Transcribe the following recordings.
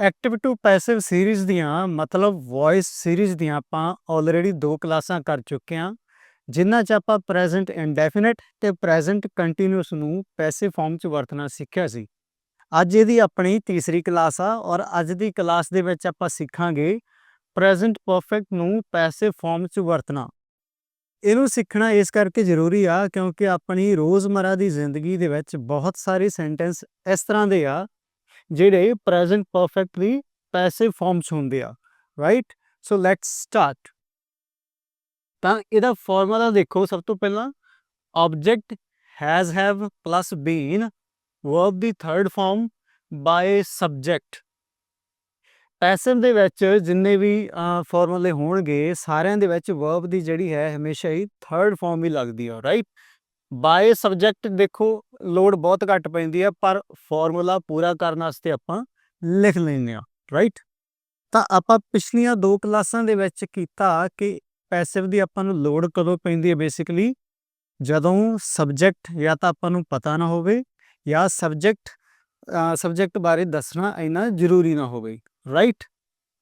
Active to passive series ਦੀਆਂ, ਮਤਲਬ voice series ਦੀਆਂ ਆਪਾਂ ਆਲਰੇਡੀ ਦੋ ਕਲਾਸਾਂ ਕਰ ਚੁੱਕੇ ਹਾਂ ਜਿਨ੍ਹਾਂ 'ਚ ਆਪਾਂ ਪ੍ਰੈਜ਼ੈਂਟ ਇੰਡੈਫੀਨਿਟ ਤੇ ਪ੍ਰੈਜ਼ੈਂਟ ਕੰਟੀਨਿਊਸ ਨੂੰ ਪੈਸਿਵ ਫਾਰਮ 'ਚ ਵਰਤਣਾ ਸਿੱਖਿਆ ਸੀ। ਅੱਜ ਇਹਦੀ ਆਪਣੀ ਤੀਸਰੀ ਕਲਾਸ ਆ ਔਰ ਅੱਜ ਦੀ ਕਲਾਸ ਦੇ ਵਿੱਚ ਆਪਾਂ ਸਿੱਖਾਂਗੇ ਪ੍ਰੈਜ਼ੈਂਟ ਪਰਫੈਕਟ ਨੂੰ ਪੈਸਿਵ ਫਾਰਮ 'ਚ ਵਰਤਣਾ। ਇਹਨੂੰ ਸਿੱਖਣਾ ਇਸ ਕਰਕੇ ਜ਼ਰੂਰੀ ਆ ਕਿਉਂਕਿ ਆਪਣੀ ਰੋਜ਼ਮਰਾ ਦੀ ਜ਼ਿੰਦਗੀ ਦੇ ਵਿੱਚ ਬਹੁਤ ਸਾਰੇ ਸੈਂਟੈਂਸ ਇਸ ਤਰ੍ਹਾਂ ਦੇ ਆ ਜਿਹੜੇ ਪ੍ਰੈਜ਼ੈਂਟ ਪਰਫੈਕਟਲੀ ਪੈਸਿਵ ਫਾਰਮ ਹੁੰਦੇ ਆ ਰਾਈਟ ਸੋ ਲੈਟਸ ਸਟਾਰਟ ਤਾਂ ਇਹਦਾ ਫਾਰਮੂਲਾ ਦੇਖੋ ਸਭ ਤੋਂ ਪਹਿਲਾਂ object has have plus been verb the third form by subject passive ਦੇ ਵਿੱਚ ਜਿੰਨੇ ਵੀ ਫਾਰਮੂਲੇ ਹੋਣਗੇ, ਸਾਰਿਆਂ ਦੇ ਵਿੱਚ ਵਰਬ ਦੀ ਜਿਹੜੀ ਹੈ, ਹਮੇਸ਼ਾ ਹੀ ਥਰਡ ਫਾਰਮ ਹੀ ਲੱਗਦੀ ਆ ਰਾਈਟ ਬਾਏ ਸਬਜੈਕਟ ਦੇਖੋ ਲੋਡ ਬਹੁਤ ਘੱਟ ਪੈਂਦੀ ਹੈ, ਪਰ ਫਾਰਮੂਲਾ ਪੂਰਾ ਕਰਨ ਵਾਸਤੇ ਆਪਾਂ ਲਿਖ ਲੈਂਦੇ ਆ ਰਾਈਟ ਤਾਂ ਆਪਾਂ ਪਿਛਲੀਆਂ ਦੋ ਕਲਾਸਾਂ ਦੇ ਵਿੱਚ ਕੀਤਾ ਕਿ ਪੈਸਿਵ ਦੀ ਆਪਾਂ ਨੂੰ ਲੋਡ ਕਦੋਂ ਪੈਂਦੀ ਹੈ ਬੇਸਿਕਲੀ ਜਦੋਂ ਸਬਜੈਕਟ ਜਾਂ ਤਾਂ ਆਪਾਂ ਨੂੰ ਪਤਾ ਨਾ ਹੋਵੇ ਜਾਂ ਸਬਜੈਕਟ ਸਬਜੈਕਟ ਬਾਰੇ ਦੱਸਣਾ ਇੰਨਾ ਜ਼ਰੂਰੀ ਨਾ ਹੋਵੇ ਰਾਈਟ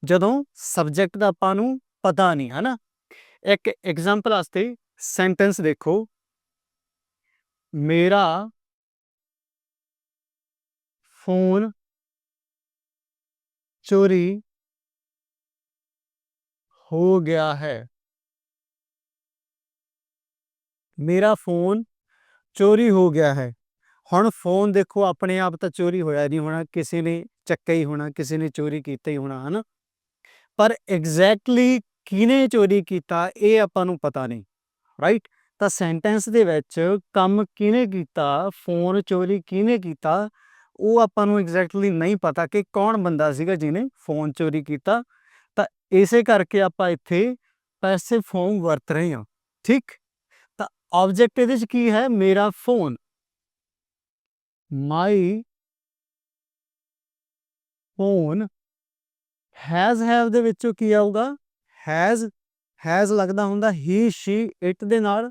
ਜਦੋਂ ਸਬਜੈਕਟ ਦਾ ਆਪਾਂ ਨੂੰ ਪਤਾ ਨਹੀਂ ਹੈ ਨਾ ਇੱਕ ਐਗਜ਼ਾਮਪਲ ਵਾਸਤੇ ਸੈਂਟੈਂਸ ਦੇਖੋ ਮੇਰਾ ਫੋਨ ਚੋਰੀ ਹੋ ਗਿਆ ਹੈ। ਮੇਰਾ ਫੋਨ ਚੋਰੀ ਹੋ ਗਿਆ ਹੈ। ਹੁਣ ਫੋਨ ਦੇਖੋ, ਆਪਣੇ ਆਪ ਤਾਂ ਚੋਰੀ ਹੋਇਆ ਨਹੀਂ ਹੋਣਾ, ਕਿਸੇ ਨੇ ਚੱਕਿਆ ਹੀ ਹੋਣਾ, ਕਿਸੇ ਨੇ ਚੋਰੀ ਕੀਤਾ ਹੀ ਹੋਣਾ, ਹਨਾ? ਪਰ ਐਗਜ਼ੈਕਟਲੀ ਕਿਹਨੇ ਚੋਰੀ ਕੀਤਾ, ਇਹ ਆਪਾਂ ਨੂੰ ਪਤਾ ਨਹੀਂ ਰਾਈਟ ਤਾਂ ਸੈਂਟੈਂਸ ਦੇ ਵਿੱਚ ਕੰਮ ਕਿਹਨੇ ਕੀਤਾ ਫੋਨ ਚੋਰੀ ਕਿਹਨੇ ਕੀਤਾ, ਉਹ ਆਪਾਂ ਨੂੰ ਐਗਜ਼ੈਕਟਲੀ ਨਹੀਂ ਪਤਾ ਕਿ ਕੌਣ ਬੰਦਾ ਸੀਗਾ ਜਿਹਨੇ ਫੋਨ ਚੋਰੀ ਕੀਤਾ। ਤਾਂ ਇਸੇ ਕਰਕੇ ਆਪਾਂ ਇੱਥੇ ਪੈਸਿਵ ਫਾਰਮ ਵਰਤ ਰਹੇ ਹਾਂ, ਠੀਕ? ਤਾਂ ਆਬਜੈਕਟ ਇਹਦੇ ਵਿੱਚ ਕੀ ਹੈ? ਮੇਰਾ phone my phone has have ਦੇ ਵਿੱਚੋਂ ਕੀ ਆਊਗਾ? ਹੈਜ਼ ਹੈਜ਼ ਲੱਗਦਾ ਹੁੰਦਾ ਹੀ ਸ਼ੀ ਇਟ ਦੇ ਨਾਲ।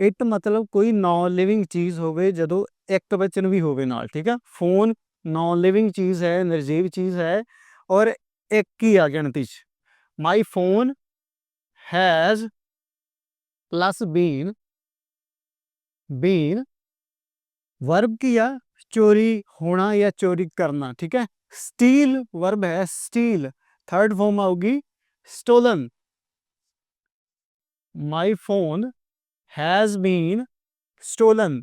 ਇਟ ਮਤਲਬ ਕੋਈ ਨਾਨ ਲਿਵਿੰਗ ਚੀਜ਼ ਹੋਵੇ, ਜਦੋਂ ਇੱਕ ਵਚਨ ਵੀ ਹੋਵੇ ਨਾਲ, ਠੀਕ ਆ? ਫੋਨ ਨਾਨ ਲਿਵਿੰਗ ਚੀਜ਼ ਹੈ, ਨਿਰਜੀਵ ਚੀਜ਼ ਹੈ ਔਰ ਇੱਕ ਹੀ ਆ ਗਿਣਤੀ ਚ my phone has plus been been verb ਕੀ ਆ? ਚੋਰੀ ਹੋਣਾ ਜਾਂ ਚੋਰੀ ਕਰਨਾ, ਠੀਕ ਹੈ? ਸਟੀਲ ਵਰਬ ਹੈ ਸਟੀਲ ਥਰਡ ਫਾਰਮ ਆਊਗੀ stolen my phone has been stolen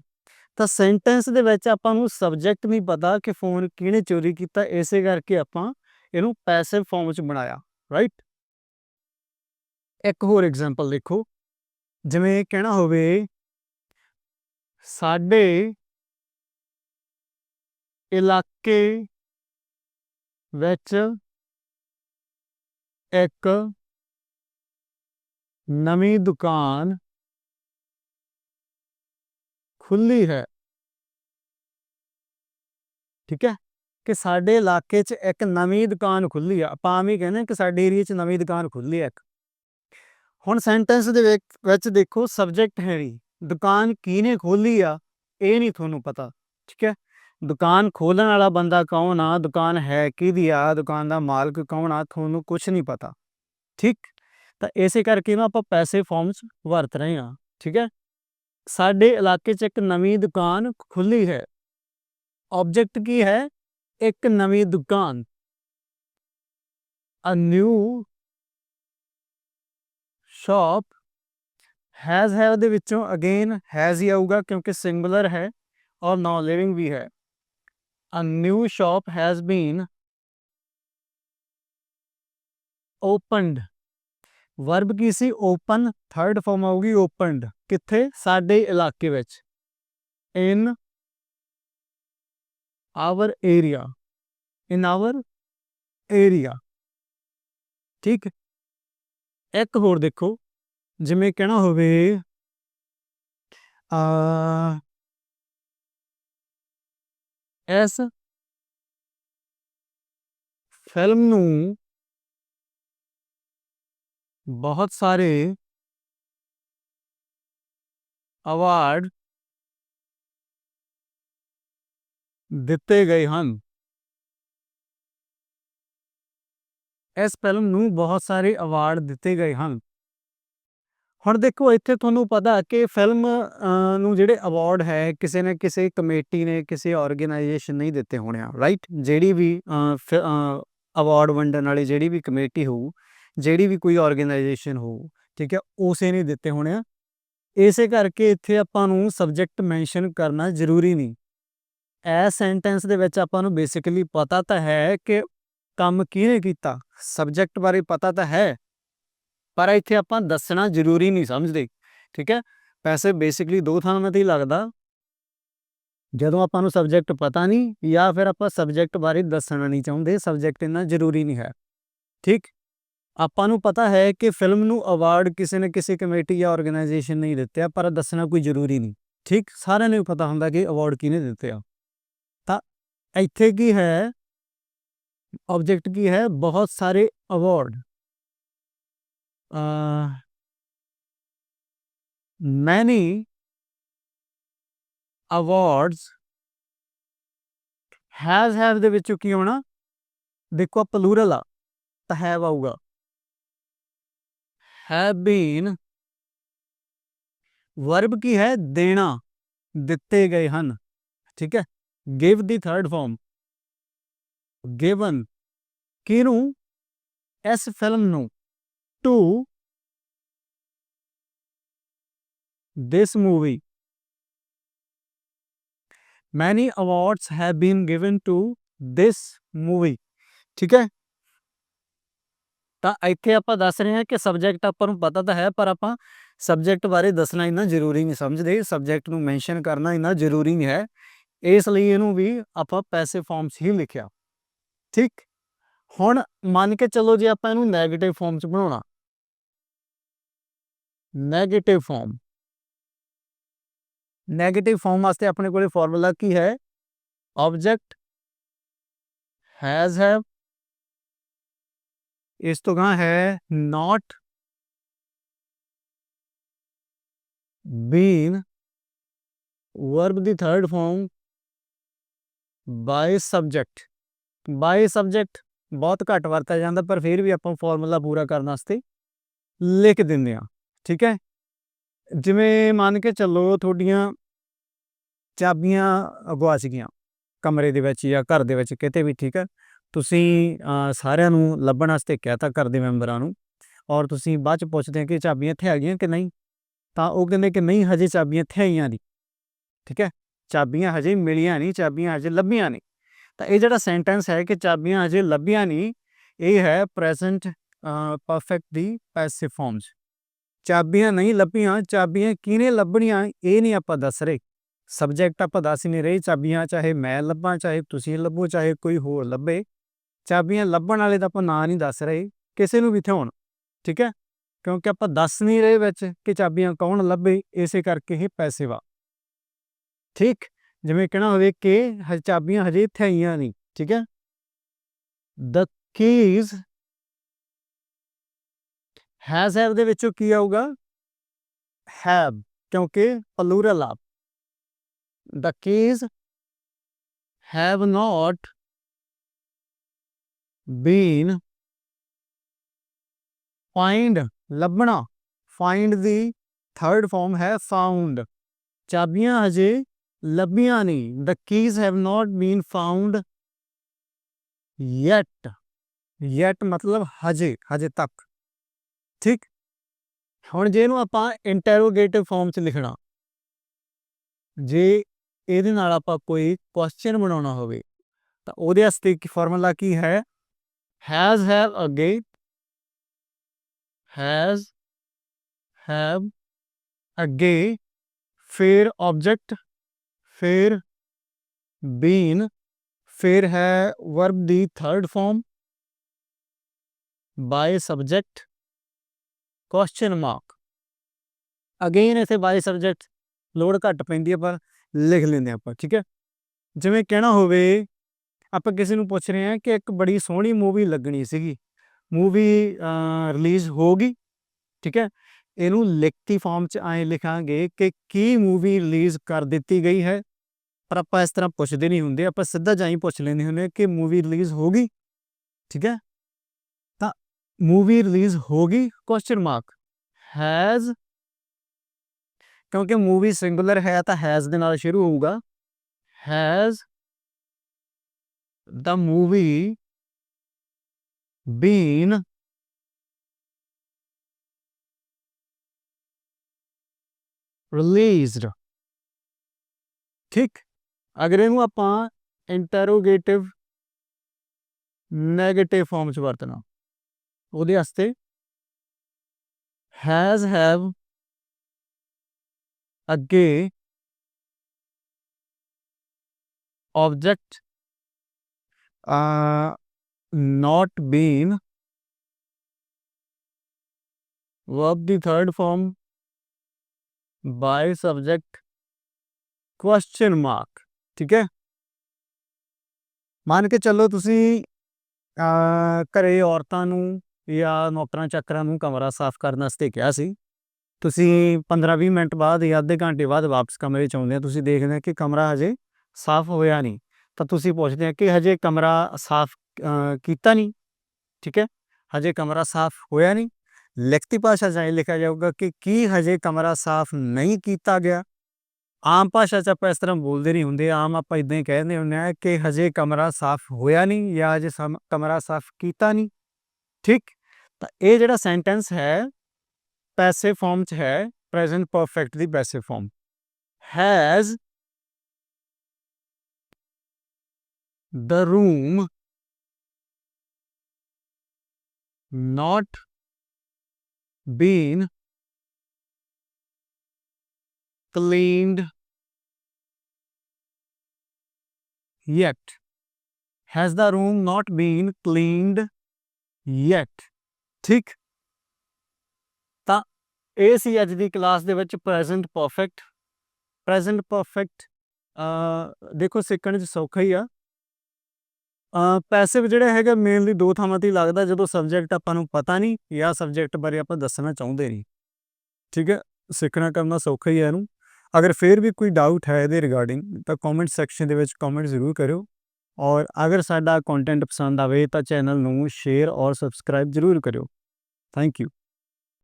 ਤਾਂ ਸੈਂਟੈਂਸ ਦੇ ਵਿੱਚ ਆਪਾਂ ਨੂੰ ਸਬਜੈਕਟ ਨਹੀਂ ਪਤਾ ਕਿ ਫੋਨ ਕਿਹਨੇ ਚੋਰੀ ਕੀਤਾ, ਇਸੇ ਕਰਕੇ ਆਪਾਂ ਇਹਨੂੰ ਪੈਸਿਵ ਫਾਰਮ ਵਿੱਚ ਬਣਾਇਆ ਰਾਈਟ ਇੱਕ ਹੋਰ ਐਗਜ਼ਾਮਪਲ ਦੇਖੋ, ਜਿਵੇਂ ਕਹਿਣਾ ਹੋਵੇ, ਸਾਡੇ ਇਲਾਕੇ ਵਿੱਚ ਇੱਕ ਨਵੀਂ ਦੁਕਾਨ ਖੁੱਲੀ ਹੈ। ਠੀਕ ਹੈ? ਕਿ ਸਾਡੇ ਇਲਾਕੇ 'ਚ ਇੱਕ ਨਵੀਂ ਦੁਕਾਨ ਖੁੱਲੀ ਆ। ਆਪਾਂ ਵੀ ਕਹਿੰਦੇ ਕਿ ਸਾਡੇ ਏਰੀਆ 'ਚ ਨਵੀਂ ਦੁਕਾਨ ਖੁੱਲੀ ਹੈ ਇੱਕ। ਹੁਣ ਸੈਂਟੈਂਸ ਦੇ ਵਿੱਚ ਦੇਖੋ ਸਬਜੈਕਟ ਹੈ ਨਹੀਂ ਦੁਕਾਨ ਕਿਹਨੇ ਖੋਲੀ ਆ, ਇਹ ਨਹੀਂ ਤੁਹਾਨੂੰ ਪਤਾ। ਠੀਕ ਹੈ? ਦੁਕਾਨ ਖੋਲਣ ਵਾਲਾ ਬੰਦਾ ਕੌਣ ਆ, ਦੁਕਾਨ ਹੈ ਕਿਹਦੀ ਆ, ਦੁਕਾਨ ਦਾ ਮਾਲਕ ਕੌਣ ਆ, ਤੁਹਾਨੂੰ ਕੁਝ ਨਹੀਂ ਪਤਾ। ਠੀਕ? ਤਾਂ ਇਸੇ ਕਰਕੇ ਨਾ ਆਪਾਂ ਪੈਸੇ ਫਾਰਮਸ ਵਰਤ ਰਹੇ ਹਾਂ। ਠੀਕ ਹੈ? ਸਾਡੇ ਇਲਾਕੇ 'ਚ ਇੱਕ ਨਵੀਂ ਦੁਕਾਨ ਖੁੱਲੀ ਹੈ। ਆਬਜੈਕਟ ਕੀ ਹੈ? ਇੱਕ ਨਵੀਂ ਦੁਕਾਨ। ਅ ਨਿਊ ਸ਼ਾਪ ਹੈਜ਼ ਹੈ ਉਹਦੇ ਵਿੱਚੋਂ ਅਗੇਨ ਹੈਜ਼ ਹੀ ਆਊਗਾ ਕਿਉਂਕਿ ਸਿੰਗੂਲਰ ਹੈ ਔਰ ਨਾਨ ਲਿਵਿੰਗ ਵੀ ਹੈ। A new shop has been opened verb ਕੀ ਸੀ? ਓਪਨ ਥਰਡ ਫਾਰਮ ਆਊਗੀ ਓਪਨਡ ਕਿੱਥੇ? ਸਾਡੇ ਇਲਾਕੇ ਵਿੱਚ। In our area in our area ਠੀਕ? ਇੱਕ ਹੋਰ ਦੇਖੋ। ਜਿਵੇਂ ਕਹਿਣਾ ਹੋਵੇ ਆ ਇਸ ਫਿਲਮ ਨੂੰ ਬਹੁਤ ਸਾਰੇ ਅਵਾਰਡ ਦਿੱਤੇ ਗਏ ਹਨ ਇਸ ਫਿਲਮ ਨੂੰ ਬਹੁਤ ਸਾਰੇ ਅਵਾਰਡ ਦਿੱਤੇ ਗਏ ਹਨ ਹੁਣ ਦੇਖੋ ਇੱਥੇ ਤੁਹਾਨੂੰ ਪਤਾ ਕਿ ਫਿਲਮ ਨੂੰ ਜਿਹੜੇ ਅਵਾਰਡ ਹੈ ਕਿਸੇ ਨੇ ਕਿਸੇ ਕਮੇਟੀ ਨੇ ਕਿਸੇ ਆਰਗੇਨਾਈਜੇਸ਼ਨ ਨਹੀਂ ਦਿੱਤੇ ਹੋਣੇ ਆ ਰਾਈਟ ਜਿਹੜੀ ਵੀ ਅਵਾਰਡ ਵੰਡਣ ਵਾਲੀ ਜਿਹੜੀ ਵੀ ਕਮੇਟੀ ਹੋਊ ਜਿਹੜੀ ਵੀ ਕੋਈ ਆਰਗੇਨਾਈਜੇਸ਼ਨ ਹੋ ਠੀਕ ਹੈ, ਉਸੇ ਨੇ ਦਿੱਤੇ ਹੋਣੇ ਆ। ਇਸੇ ਕਰਕੇ ਇੱਥੇ ਆਪਾਂ ਨੂੰ ਸਬਜੈਕਟ ਮੈਂਸ਼ਨ ਕਰਨਾ ਜ਼ਰੂਰੀ ਨਹੀਂ। ਐ ਸੈਂਟੈਂਸ ਦੇ ਵਿੱਚ ਆਪਾਂ ਨੂੰ ਬੇਸਿਕਲੀ ਪਤਾ ਤਾਂ ਹੈ ਕਿ ਕੰਮ ਕਿਹਨੇ ਕੀਤਾ ਸਬਜੈਕਟ ਬਾਰੇ ਪਤਾ ਤਾਂ ਹੈ, ਪਰ ਇੱਥੇ ਆਪਾਂ ਦੱਸਣਾ ਜ਼ਰੂਰੀ ਨਹੀਂ ਸਮਝਦੇ, ਠੀਕ ਹੈ। ਵੈਸੇ ਬੇਸਿਕਲੀ ਦੋ ਥਾਵਾਂ ਤੇ ਹੀ ਲੱਗਦਾ। ਜਦੋਂ ਆਪਾਂ ਨੂੰ ਸਬਜੈਕਟ ਪਤਾ ਨਹੀਂ ਜਾਂ ਫਿਰ ਆਪਾਂ ਸਬਜੈਕਟ ਬਾਰੇ ਦੱਸਣਾ ਨਹੀਂ ਚਾਹੁੰਦੇ ਸਬਜੈਕਟ ਇੰਨਾ ਜ਼ਰੂਰੀ ਨਹੀਂ ਹੈ, ਠੀਕ? ਆਪਾਂ ਨੂੰ ਪਤਾ ਹੈ ਕਿ ਫਿਲਮ ਨੂੰ ਅਵਾਰਡ ਕਿਸੇ ਨਾ ਕਿਸੇ ਕਮੇਟੀ ਜਾਂ ਆਰਗੇਨਾਈਜੇਸ਼ਨ ਨਹੀਂ ਦਿੱਤੇ ਪਰ ਦੱਸਣਾ ਕੋਈ ਜ਼ਰੂਰੀ ਨਹੀਂ। ਠੀਕ? ਸਾਰਿਆਂ ਨੂੰ ਪਤਾ ਹੁੰਦਾ ਕਿ ਅਵਾਰਡ ਕਿਹਨੇ ਦਿੱਤੇ ਆ। ਤਾਂ ਇੱਥੇ ਕੀ ਹੈ? ਆਬਜੈਕਟ ਕੀ ਹੈ? ਬਹੁਤ ਸਾਰੇ award many awards has have ਦੇ ਵਿੱਚੋਂ ਕੀ ਹੋਣਾ ਦੇਖੋ ਪਲੂਰਲ ਆ, ਤਾਂ ਹੈਵ ਆਊਗਾ। Have been ਵਰਬ ਕੀ ਹੈ ਦੇਣਾ ਦਿੱਤੇ ਗਏ ਹਨ ਠੀਕ ਹੈ give ਦੀ ਥਰਡ ਫਾਰਮ given ਕਿਹਨੂੰ ਇਸ ਫਿਲਮ ਨੂੰ to this movie. Many awards have been given to this movie. ਠੀਕ ਹੈ ਤਾਂ ਇੱਥੇ ਆਪਾਂ ਦੱਸ ਰਹੇ ਹਾਂ ਕਿ ਸਬਜੈਕਟ ਆਪਾਂ ਨੂੰ ਪਤਾ ਤਾਂ ਹੈ, ਪਰ ਆਪਾਂ ਸਬਜੈਕਟ ਬਾਰੇ ਦੱਸਣਾ ਇੰਨਾ ਜ਼ਰੂਰੀ ਨਹੀਂ ਸਮਝਦੇ। ਸਬਜੈਕਟ ਨੂੰ ਮੈਂਸ਼ਨ ਕਰਨਾ ਇੰਨਾ ਜ਼ਰੂਰੀ ਨਹੀਂ ਹੈ। ਇਸ ਲਈ ਇਹਨੂੰ ਵੀ ਆਪਾਂ ਪੈਸੇ ਫਾਰਮਸ ਹੀ ਲਿਖਿਆ। ਠੀਕ? ਹੁਣ ਮੰਨ ਕੇ ਚੱਲੋ ਜੇ ਆਪਾਂ ਇਹਨੂੰ ਨੈਗੇਟਿਵ ਫਾਰਮ ਚ ਬਣਾਉਣਾ। ਨੈਗੇਟਿਵ ਫਾਰਮ ਨੈਗੇਟਿਵ ਫਾਰਮ ਵਾਸਤੇ ਆਪਣੇ ਕੋਲੇ ਫਾਰਮੂਲਾ ਕੀ ਹੈ? ਆਬਜੈਕਟ ਹੈਜ਼ ਹੈਵ ਇਸ ਤੋਂ ਗਾਂ ਹੈ not been verb the third form by subject by subject ਬਹੁਤ ਘੱਟ ਵਰਤਿਆ ਜਾਂਦਾ, ਪਰ ਫਿਰ ਵੀ ਆਪਾਂ ਫਾਰਮੂਲਾ ਪੂਰਾ ਕਰਨ ਵਾਸਤੇ ਲਿਖ ਦਿੰਦੇ ਆ ਠੀਕ ਹੈ? ਜਿਵੇਂ ਮੰਨ ਕੇ ਚੱਲੋ ਤੁਹਾਡੀਆਂ ਚਾਬੀਆਂ ਅਗਵਾ ਸੀਗੀਆਂ, ਕਮਰੇ ਦੇ ਵਿੱਚ ਜਾਂ ਘਰ ਦੇ ਵਿੱਚ, ਕਿਤੇ ਵੀ, ਠੀਕ ਹੈ? ਤੁਸੀਂ ਸਾਰਿਆਂ ਨੂੰ ਲੱਭਣ ਵਾਸਤੇ ਕਹਿਤਾ ਘਰ ਦੇ ਮੈਂਬਰਾਂ ਨੂੰ, ਔਰ ਤੁਸੀਂ ਬਾਅਦ ਚ ਪੁੱਛਦੇ ਆ ਕਿ ਚਾਬੀਆਂ ਇੱਥੇ ਹੈਗੀਆਂ ਕਿ ਨਹੀਂ? ਤਾਂ ਉਹ ਕਹਿੰਦੇ ਕਿ ਨਹੀਂ, ਹਜੇ ਚਾਬੀਆਂ ਇੱਥੇ ਆਈਆਂ ਨਹੀਂ। ਠੀਕ ਹੈ? ਚਾਬੀਆਂ ਹਜੇ ਮਿਲੀਆਂ ਨਹੀਂ, ਚਾਬੀਆਂ ਹਜੇ ਲੱਭੀਆਂ ਨਹੀਂ। ਤਾਂ ਇਹ ਜਿਹੜਾ ਸੈਂਟੈਂਸ ਹੈ ਕਿ ਚਾਬੀਆਂ ਹਜੇ ਲੱਭੀਆਂ ਨਹੀਂ, ਇਹ ਹੈ ਪ੍ਰੈਜ਼ੈਂਟ ਪਰਫੈਕਟ ਦੀ ਪੈਸਿਵ ਫਾਰਮਸ ਚਾਬੀਆਂ ਨਹੀਂ ਲੱਭੀਆਂ, ਚਾਬੀਆਂ ਕਿਹਨੇ ਲੱਭਣੀਆਂ, ਇਹ ਨਹੀਂ ਆਪਾਂ ਦੱਸ ਰਹੇ। ਸਬਜੈਕਟ ਆਪਾਂ ਦੱਸ ਨਹੀਂ ਰਹੇ, ਚਾਬੀਆਂ ਚਾਹੇ ਮੈਂ ਲੱਭਾਂ, ਚਾਹੇ ਤੁਸੀਂ ਲੱਭੋ, ਚਾਹੇ ਕੋਈ ਹੋਰ ਲੱਭੇ। ਚਾਬੀਆਂ ਲੱਭਣ ਵਾਲੇ ਦਾ ਆਪਾਂ ਨਾਂ ਨਹੀਂ ਦੱਸ ਰਹੇ, ਕਿਸੇ ਨੂੰ ਵੀ ਹੋਣ ਠੀਕ ਹੈ? ਕਿਉਂਕਿ ਆਪਾਂ ਦੱਸ ਨਹੀਂ ਰਹੇ ਵਿੱਚ ਕਿ ਚਾਬੀਆਂ ਕੌਣ ਲੱਭੇ, ਇਸੇ ਕਰਕੇ ਇਹ ਪੈਸੇ ਵਾ। ਠੀਕ? ਜਿਵੇਂ ਕਹਿਣਾ ਹੋਵੇ ਕਿ ਹ, ਚਾਬੀਆਂ ਹਜੇ ਇੱਥੇ ਆਈਆਂ ਨਹੀਂ, ਠੀਕ ਹੈ? ਦ ਕੀਜ਼ ਹੈਜ਼ ਹੈਵ ਦੇ ਵਿੱਚੋਂ ਕੀ ਆਊਗਾ? ਹੈਵ ਕਿਉਂਕਿ ਪਲੂਰਲ ਆ। The keys have not been find ਲੱਭਣਾ ਫਾਈਂਡ ਦੀ ਥਰਡ ਫਾਰਮ ਹੈ ਫਾਊਂਡ ਚਾਬੀਆਂ ਹਜੇ ਲੱਭੀਆਂ ਨਹੀਂ, the keys have not been found yet yet ਮਤਲਬ ਹਜੇ ਹਜੇ ਤੱਕ। ਠੀਕ? ਹੁਣ ਜੇ ਇਹਨੂੰ ਆਪਾਂ ਇੰਟਰੋਗੇਟਿਵ ਫਾਰਮ ਚ ਲਿਖਣਾ, ਜੇ ਇਹਦੇ ਨਾਲ ਆਪਾਂ ਕੋਈ ਕੁਐਸਚਨ ਬਣਾਉਣਾ ਹੋਵੇ, ਤਾਂ ਉਹਦੇ ਵਾਸਤੇ ਕੀ ਫਾਰਮੂਲਾ ਕੀ ਹੈ? ਹੈਜ਼ ਹੈਵ ਅੱਗੇ ਹੈਜ਼ ਹੈਵ ਅੱਗੇ ਫਿਰ ਆਬਜੈਕਟ ਫਿਰ ਬੀਨ ਫਿਰ ਹੈ verb the third form by subject question mark again ਇਥੇ ਬਾਈ ਸਬਜੈਕਟ ਲੋਡ ਘੱਟ ਪੈਂਦੀ ਹੈ ਪਰ ਲਿਖ ਲੈਂਦੇ ਆਪਾਂ ਠੀਕ ਹੈ ਜਿਵੇਂ ਕਹਿਣਾ ਹੋਵੇ ਆਪਾਂ ਕਿਸੇ ਨੂੰ ਪੁੱਛ ਰਹੇ ਹਾਂ ਕਿ ਇੱਕ ਬੜੀ ਸੋਹਣੀ ਮੂਵੀ ਲੱਗਣੀ ਸੀਗੀ। ਮੂਵੀ ਰਿਲੀਜ਼ ਹੋ ਗਈ, ਠੀਕ ਹੈ? ਇਹਨੂੰ ਲਿਖਤੀ ਫਾਰਮ 'ਚ ਐਂ ਲਿਖਾਂਗੇ ਕਿ ਕੀ ਮੂਵੀ ਰਿਲੀਜ਼ ਕਰ ਦਿੱਤੀ ਗਈ ਹੈ। ਪਰ ਆਪਾਂ ਇਸ ਤਰ੍ਹਾਂ ਪੁੱਛਦੇ ਨਹੀਂ ਹੁੰਦੇ, ਆਪਾਂ ਸਿੱਧਾ ਜਾਈ ਪੁੱਛ ਲੈਂਦੇ ਹੁੰਦੇ ਕਿ ਮੂਵੀ ਰਿਲੀਜ਼ ਹੋ ਗਈ, ਠੀਕ ਹੈ? ਤਾਂ ਮੂਵੀ ਰਿਲੀਜ਼ ਹੋ ਗਈ ਕੁਐਸਚਨ ਮਾਰਕ ਹੈਜ਼ ਕਿਉਂਕਿ ਮੂਵੀ ਸਿੰਗੂਲਰ ਹੈ ਤਾਂ ਹੈਜ਼ ਦੇ ਨਾਲ ਸ਼ੁਰੂ ਹੋਊਗਾ। Has the movie been released. ਠੀਕ। ਅਗਰ ਇਹਨੂੰ ਆਪਾਂ ਇੰਟਰੋਗੇਟਿਵ ਨੈਗੇਟਿਵ ਫਾਰਮ ਚ ਵਰਤਣਾ, ਉਹਦੇ ਵਾਸਤੇ ਹੈਜ਼ ਹੈਵ ਅੱਗੇ object uh, not been verb the third form by subject question mark ਠੀਕ ਹੈ ਮੰਨ ਕੇ ਚੱਲੋ ਤੁਸੀਂ ਅਹ, ਘਰੇ ਔਰਤਾਂ ਨੂੰ ਜਾਂ ਨੌਕਰਾਂ ਚੱਕਰਾਂ ਨੂੰ ਕਮਰਾ ਸਾਫ਼ ਕਰਨ ਵਾਸਤੇ ਕਿਹਾ ਸੀ ਤੁਸੀਂ 15-20 ਮਿੰਟ ਬਾਅਦ ਜਾਂ ਅੱਧੇ ਘੰਟੇ ਬਾਅਦ ਵਾਪਸ ਕਮਰੇ ਚ ਆਉਂਦੇ ਆ ਤੁਸੀਂ ਦੇਖਦੇ ਆ ਕਿ ਕਮਰਾ ਹਜੇ ਸਾਫ਼ ਹੋਇਆ ਨਹੀਂ ਤਾਂ ਤੁਸੀਂ ਪੁੱਛਦੇ ਆ ਕਿ ਹਜੇ ਕਮਰਾ ਸਾਫ਼ ਕੀਤਾ ਨਹੀਂ, ਠੀਕ ਹੈ? ਹਜੇ ਕਮਰਾ ਸਾਫ਼ ਹੋਇਆ ਨਹੀਂ। ਲਿਖਤੀ ਭਾਸ਼ਾ 'ਚ ਇਹ ਲਿਖਿਆ ਜਾਊਗਾ ਕਿ ਕੀ ਹਜੇ ਕਮਰਾ ਸਾਫ਼ ਨਹੀਂ ਕੀਤਾ ਗਿਆ। ਆਮ ਭਾਸ਼ਾ 'ਚ ਆਪਾਂ ਇਸ ਤਰ੍ਹਾਂ ਬੋਲਦੇ ਨਹੀਂ ਹੁੰਦੇ। ਆਮ ਆਪਾਂ ਇਦਾਂ ਹੀ ਕਹਿੰਦੇ ਹੁੰਦੇ ਆ ਕਿ ਹਜੇ ਕਮਰਾ ਸਾਫ਼ ਹੋਇਆ ਨਹੀਂ ਜਾਂ ਹਜੇ ਸਮ- ਕਮਰਾ ਸਾਫ਼ ਕੀਤਾ ਨਹੀਂ। ਠੀਕ? ਤਾਂ ਇਹ ਜਿਹੜਾ ਸੈਂਟੈਂਸ ਹੈ ਪੈਸਿਵ ਫਾਰਮ 'ਚ ਹੈ present perfect the passive form has the room not been cleaned yet has the room not been cleaned yet ਠੀਕ ਤਾਂ ਇਹ ਸੀ ਅੱਜ ਦੀ ਕਲਾਸ ਦੇ ਵਿੱਚ ਪ੍ਰੈਜ਼ੈਂਟ ਪਰਫੈਕਟ ਪ੍ਰੈਜ਼ੈਂਟ ਪਰਫੈਕਟ ਦੇਖੋ ਸਿੱਖਣ 'ਚ ਸੌਖਾ ਹੀ ਆ ਪੈਸਿਵ ਜਿਹੜਾ ਹੈਗਾ ਮੇਨਲੀ ਦੋ ਥਾਵਾਂ ਤੇ ਹੀ ਲੱਗਦਾ, ਜਦੋਂ ਸਬਜੈਕਟ ਆਪਾਂ ਨੂੰ ਪਤਾ ਨਹੀਂ ਜਾਂ ਸਬਜੈਕਟ ਬਾਰੇ ਆਪਾਂ ਦੱਸਣਾ ਚਾਹੁੰਦੇ ਨਹੀਂ। ਠੀਕ ਹੈ? ਸਿੱਖਣਾ ਕਰਨਾ ਸੌਖਾ ਹੀ ਹੈ ਇਹਨੂੰ। ਅਗਰ ਫਿਰ ਵੀ ਕੋਈ ਡਾਊਟ ਹੈ ਇਹਦੇ ਰਿਗਾਰਡਿੰਗ ਤਾਂ ਕਮੈਂਟ ਸੈਕਸ਼ਨ ਦੇ ਵਿੱਚ ਕਮੈਂਟ ਜ਼ਰੂਰ ਕਰਿਓ। ਔਰ ਅਗਰ ਸਾਡਾ ਕੰਟੈਂਟ ਪਸੰਦ ਆਵੇ ਤਾਂ ਚੈਨਲ ਨੂੰ ਸ਼ੇਅਰ ਔਰ ਸਬਸਕ੍ਰਾਈਬ ਜ਼ਰੂਰ ਕਰਿਓ। Thank you